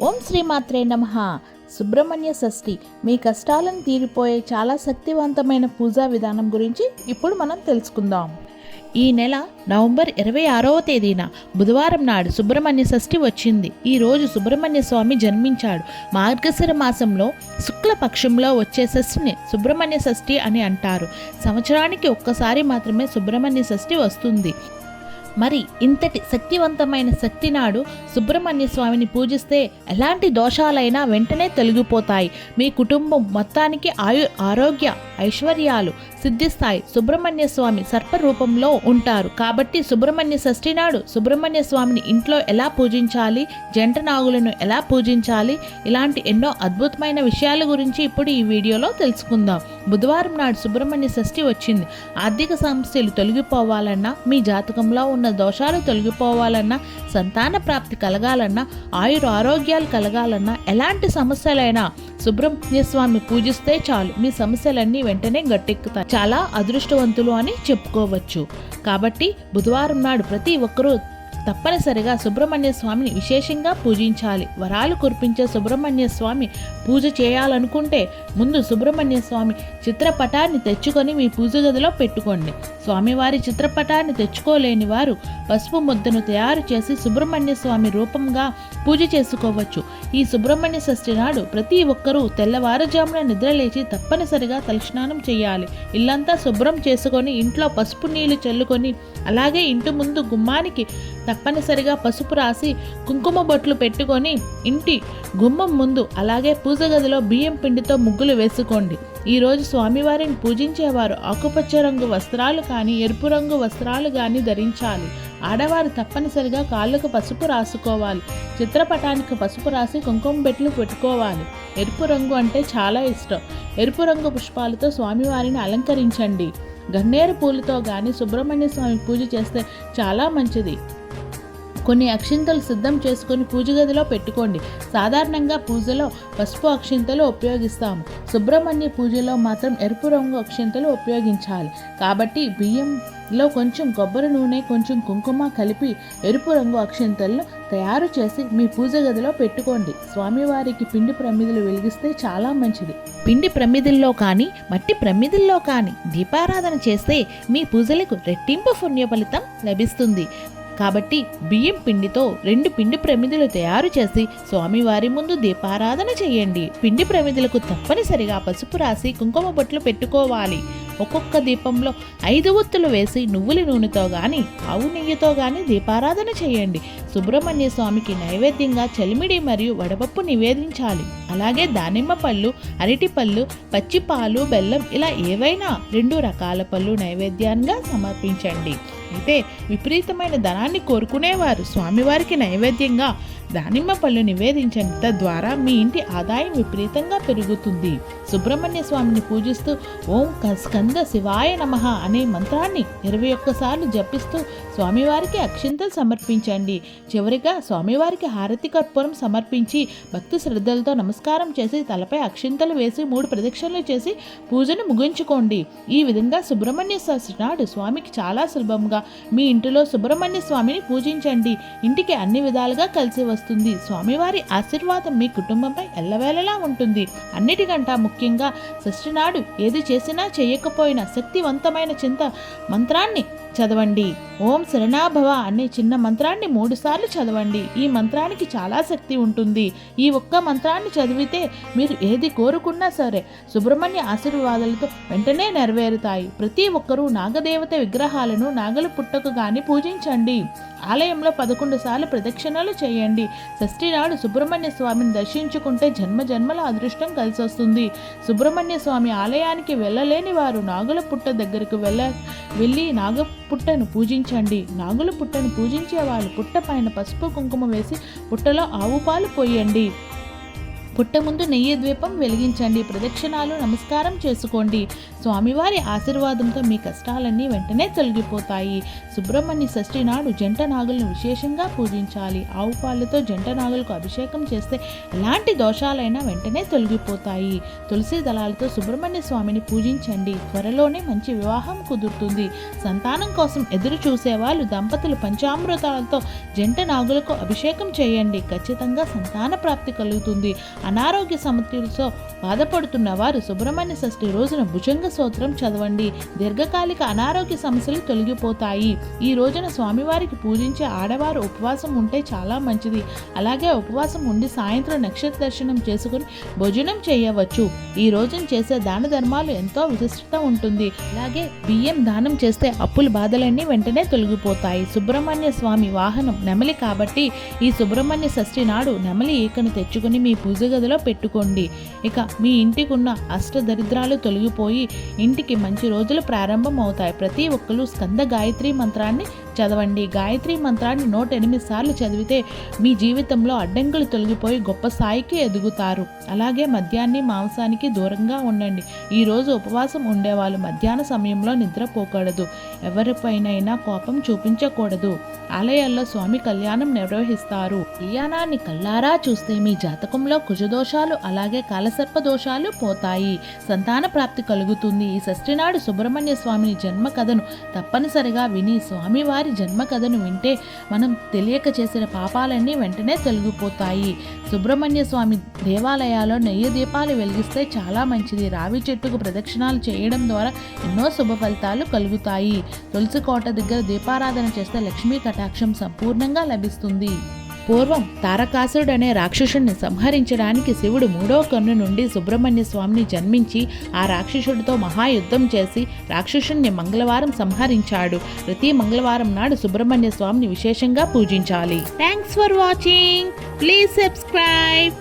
ఓం శ్రీమాత్రే నమ. సుబ్రహ్మణ్య షష్ఠి. మీ కష్టాలను తీరిపోయే చాలా శక్తివంతమైన పూజా విధానం గురించి ఇప్పుడు మనం తెలుసుకుందాం. ఈ నెల నవంబర్ ఇరవై ఆరవ తేదీన బుధవారం నాడు సుబ్రహ్మణ్య షష్ఠి వచ్చింది. ఈ రోజు సుబ్రహ్మణ్య స్వామి జన్మించాడు. మార్గశిర మాసంలో శుక్లపక్షంలో వచ్చే షష్ఠిని సుబ్రహ్మణ్య షష్ఠి అని అంటారు. సంవత్సరానికి ఒక్కసారి మాత్రమే సుబ్రహ్మణ్య షష్ఠి వస్తుంది. మరి ఇంతటి శక్తివంతమైన శక్తి నాడు సుబ్రహ్మణ్య స్వామిని పూజిస్తే ఎలాంటి దోషాలైనా వెంటనే తొలగిపోతాయి. మీ కుటుంబం మొత్తానికి ఆయు ఆరోగ్య ఐశ్వర్యాలు సిద్ధిస్తాయి. సుబ్రహ్మణ్య స్వామి సర్ప రూపంలో ఉంటారు. కాబట్టి సుబ్రహ్మణ్య షష్ఠి నాడు సుబ్రహ్మణ్య స్వామిని ఇంట్లో ఎలా పూజించాలి? జంట నాగులను ఎలా పూజించాలి? ఇలాంటి ఎన్నో అద్భుతమైన విషయాల గురించి ఇప్పుడు ఈ వీడియోలో తెలుసుకుందాం. బుధవారం నాడు సుబ్రహ్మణ్య షష్ఠి వచ్చింది. ఆర్థిక సమస్యలు తొలగిపోవాలన్నా మీ జాతకంలో ఉన్న దోషాలు తొలగిపోవాలన్నా సంతాన ప్రాప్తి కలగాలన్నా ఆయుర ఆరోగ్యాలు కలగాలన్నా ఎలాంటి సమస్యలైనా సుబ్రహ్మణ్య స్వామి పూజిస్తే చాలు. మీ సమస్యలన్నీ వెంటనే గట్టెక్కుతాయి. చాలా అదృష్టవంతులు అని చెప్పుకోవచ్చు. కాబట్టి బుధవారం నాడు ప్రతి ఒక్కరూ తప్పనిసరిగా సుబ్రహ్మణ్య స్వామిని విశేషంగా పూజించాలి. వరాలు కురిపించే సుబ్రహ్మణ్య స్వామి పూజ చేయాలనుకుంటే ముందు సుబ్రహ్మణ్య స్వామి చిత్రపటాన్ని తెచ్చుకొని మీ పూజ గదిలో పెట్టుకోండి. స్వామివారి చిత్రపటాన్ని తెచ్చుకోలేని వారు పసుపు ముద్దను తయారు చేసి సుబ్రహ్మణ్య స్వామి రూపంగా పూజ చేసుకోవచ్చు. ఈ సుబ్రహ్మణ్య షష్ఠి నాడు ప్రతి ఒక్కరూ తెల్లవారుజామున నిద్రలేచి తప్పనిసరిగా తలస్నానం చేయాలి. ఇల్లంతా శుభ్రం చేసుకొని ఇంట్లో పసుపు నీళ్ళు చల్లుకొని అలాగే ఇంటి ముందు గుమ్మానికి తప్పనిసరిగా పసుపు రాసి కుంకుమ బొట్లు పెట్టుకొని ఇంటి గుమ్మం ముందు అలాగే పూజ గదిలో బియ్యం పిండితో ముగ్గులు వేసుకోండి. ఈరోజు స్వామివారిని పూజించేవారు ఆకుపచ్చ రంగు వస్త్రాలు కానీ ఎరుపు రంగు వస్త్రాలు కానీ ధరించాలి. ఆడవారు తప్పనిసరిగా కాళ్ళకు పసుపు రాసుకోవాలి. చిత్రపటానికి పసుపు రాసి కుంకుమ బెట్లు పెట్టుకోవాలి. ఎరుపు రంగు అంటే చాలా ఇష్టం. ఎరుపు రంగు పుష్పాలతో స్వామివారిని అలంకరించండి. గన్నేరు పూలతో కానీ సుబ్రహ్మణ్య స్వామి పూజ చేస్తే చాలా మంచిది. కొన్ని అక్షింతలు సిద్ధం చేసుకొని పూజ గదిలో పెట్టుకోండి. సాధారణంగా పూజలో పసుపు అక్షింతలు ఉపయోగిస్తాము సుబ్రహ్మణ్య పూజలో మాత్రం ఎరుపు రంగు అక్షింతలు ఉపయోగించాలి. కాబట్టి బియ్యంలో కొంచెం కొబ్బరి నూనె కొంచెం కుంకుమ కలిపి ఎరుపు రంగు అక్షింతలను తయారు చేసి మీ పూజ గదిలో పెట్టుకోండి. స్వామివారికి పిండి ప్రమిదలు వెలిగిస్తే చాలా మంచిది. పిండి ప్రమిదల్లో కానీ మట్టి ప్రమిదల్లో కానీ దీపారాధన చేస్తే మీ పూజలకు రెట్టింపు పుణ్య ఫలితం లభిస్తుంది. కాబట్టి బియ్యం పిండితో రెండు పిండి ప్రమిదలు తయారు చేసి స్వామివారి ముందు దీపారాధన చేయండి. పిండి ప్రమిదలకు తప్పనిసరిగా పసుపు రాసి కుంకుమ బొట్లు పెట్టుకోవాలి. ఒక్కొక్క దీపంలో ఐదు ఒత్తులు వేసి నువ్వుల నూనెతో గాని ఆవు నెయ్యితో గాని దీపారాధన చేయండి. సుబ్రహ్మణ్య స్వామికి నైవేద్యంగా చలిమిడి మరియు వడపప్పు నివేదించాలి. అలాగే దానిమ్మ పళ్ళు అరటి పళ్ళు పచ్చి పాలు బెల్లం ఇలా ఏవైనా రెండు రకాల పళ్ళు నైవేద్యంగా సమర్పించండి. అయితే విపరీతమైన ధనాన్ని కోరుకునేవారు. స్వామివారికి నైవేద్యంగా దానిమ్మ పళ్ళు నివేదించండి ద్వారా మీ ఇంటి ఆదాయం విపరీతంగా పెరుగుతుంది. సుబ్రహ్మణ్య స్వామిని పూజిస్తూ ఓం క- స్కంద శివాయ నమః అనే మంత్రాన్ని ఇరవై ఒక్కసార్లు జపిస్తూ స్వామివారికి అక్షింతలు సమర్పించండి. చివరిగా స్వామివారికి హారతి కర్పూరం సమర్పించి భక్తి శ్రద్ధలతో నమస్కారం చేసి తలపై అక్షింతలు వేసి మూడు ప్రదక్షిణలు చేసి పూజను ముగించుకోండి. ఈ విధంగా సుబ్రహ్మణ్య నాడు స్వామికి చాలా సులభంగా మీ ఇంటిలో సుబ్రహ్మణ్య స్వామిని పూజించండి. ఇంటికి అన్ని విధాలుగా కలిసి వస్తుంది స్వామివారి ఆశీర్వాదం మీ కుటుంబంపై ఎల్లవేళలా ఉంటుంది. అన్నిటికంటా ముఖ్యంగా షష్ఠినాడు ఏది చేసినా చేయకపోయినా శక్తివంతమైన చింత మంత్రాన్ని చదవండి. ఓం శరణాభవ అనే చిన్న మంత్రాన్ని మూడుసార్లు చదవండి. ఈ మంత్రానికి చాలా శక్తి ఉంటుంది. ఈ ఒక్క మంత్రాన్ని చదివితే మీరు ఏది కోరుకున్నా సరే సుబ్రహ్మణ్య ఆశీర్వాదాలతో వెంటనే నెరవేరుతాయి. ప్రతి ఒక్కరూ నాగదేవత విగ్రహాలను నాగల పుట్టకు గాని పూజించండి. ఆలయంలో పదకొండు సార్లు ప్రదక్షిణలు చేయండి. షష్ఠీనాడు సుబ్రహ్మణ్య స్వామిని దర్శించుకుంటే జన్మ జన్మల అదృష్టం కలిసి వస్తుంది సుబ్రహ్మణ్య స్వామి ఆలయానికి వెళ్ళలేని వారు నాగుల పుట్ట దగ్గరకు వెళ్ళ వెళ్ళి నాగ పుట్టను పూజించండి. నాగుల పుట్టను పూజించే వాళ్ళు పుట్ట పైన పసుపు కుంకుమ వేసి పుట్టలో ఆవు పాలు పోయండి. పుట్ట ముందు నెయ్యి ద్వీపం వెలిగించండి. ప్రదక్షిణాలు నమస్కారం చేసుకోండి. స్వామివారి ఆశీర్వాదంతో మీ కష్టాలన్నీ వెంటనే తొలగిపోతాయి. సుబ్రహ్మణ్య షష్ఠి నాడు జంట నాగులను విశేషంగా పూజించాలి. ఆవు పాలతో జంట నాగులకు అభిషేకం చేస్తే ఎలాంటి దోషాలైనా వెంటనే తొలగిపోతాయి. తులసి దళాలతో సుబ్రహ్మణ్య స్వామిని పూజించండి. త్వరలోనే మంచి వివాహం కుదురుతుంది. సంతానం కోసం ఎదురు చూసేవాళ్ళు దంపతులు పంచామృతాలతో జంట నాగులకు అభిషేకం చేయండి. ఖచ్చితంగా సంతాన ప్రాప్తి కలుగుతుంది. అనారోగ్య సమస్యలతో బాధపడుతున్న వారు సుబ్రహ్మణ్య షష్ఠి రోజున భుజంగ స్తోత్రం చదవండి. దీర్ఘకాలిక అనారోగ్య సమస్యలు తొలగిపోతాయి. ఈ రోజున స్వామివారికి పూజించే ఆడవారు ఉపవాసం ఉంటే చాలా మంచిది. అలాగే ఉపవాసం ఉండి సాయంత్రం నక్షత్ర దర్శనం చేసుకుని భోజనం చేయవచ్చు. ఈ రోజున చేసే దాన ధర్మాలు ఎంతో విశిష్టత ఉంటుంది. అలాగే బియ్యం దానం చేస్తే అప్పుల బాధలన్నీ వెంటనే తొలగిపోతాయి. సుబ్రహ్మణ్య స్వామి వాహనం నెమలి కాబట్టి ఈ సుబ్రహ్మణ్య షష్ఠి నాడు నెమలి ఈకను తెచ్చుకుని మీ పూజ గదిలో పెట్టుకోండి. ఇక మీ ఇంటికి ఉన్న అష్ట దరిద్రాలు తొలగిపోయి ఇంటికి మంచి రోజులు ప్రారంభం అవుతాయి ప్రతి ఒక్కరు స్కంద గాయత్రి మంత్రాన్ని చదవండి. గాయత్రి మంత్రాన్ని నూట ఎనిమిది సార్లు చదివితే మీ జీవితంలో అడ్డంకులు తొలగిపోయి గొప్ప స్థాయికి ఎదుగుతారు. అలాగే మద్యాన్ని మాంసానికి దూరంగా ఉండండి. ఈరోజు ఉపవాసం ఉండేవాళ్ళు మధ్యాహ్న సమయంలో నిద్రపోకూడదు. ఎవరిపైనైనా కోపం చూపించకూడదు. ఆలయాల్లో స్వామి కళ్యాణం నిర్వహిస్తారు. కళ్యాణాన్ని కల్లారా చూస్తే మీ జాతకంలో కుజదోషాలు అలాగే కాలసర్ప దోషాలు పోతాయి. సంతాన ప్రాప్తి కలుగుతుంది. ఈ షష్ఠినాడు సుబ్రహ్మణ్య స్వామిని జన్మ కథను తప్పనిసరిగా విని స్వామివారి జన్మ కథను వింటే మనం తెలియక చేసిన పాపాలన్నీ వెంటనే తొలగిపోతాయి. సుబ్రహ్మణ్య స్వామి దేవాలయాల్లో నెయ్యి దీపాలు వెలిగిస్తే చాలా మంచిది. రావి చెట్టుకు ప్రదక్షిణాలు చేయడం ద్వారా ఎన్నో శుభ ఫలితాలు కలుగుతాయి. తులసి కోట దగ్గర దీపారాధన చేస్తే లక్ష్మీ కటాక్షం సంపూర్ణంగా లభిస్తుంది. పూర్వం తారకాసురుడు అనే రాక్షసుడిని సంహరించడానికి శివుడు మూడో కన్ను నుండి సుబ్రహ్మణ్య స్వామిని జన్మించి ఆ రాక్షసుడితో మహాయుద్ధం చేసి రాక్షసుడిని మంగళవారం సంహరించాడు. ప్రతి మంగళవారం నాడు సుబ్రహ్మణ్య స్వామిని విశేషంగా పూజించాలి. Thanks for watching please subscribe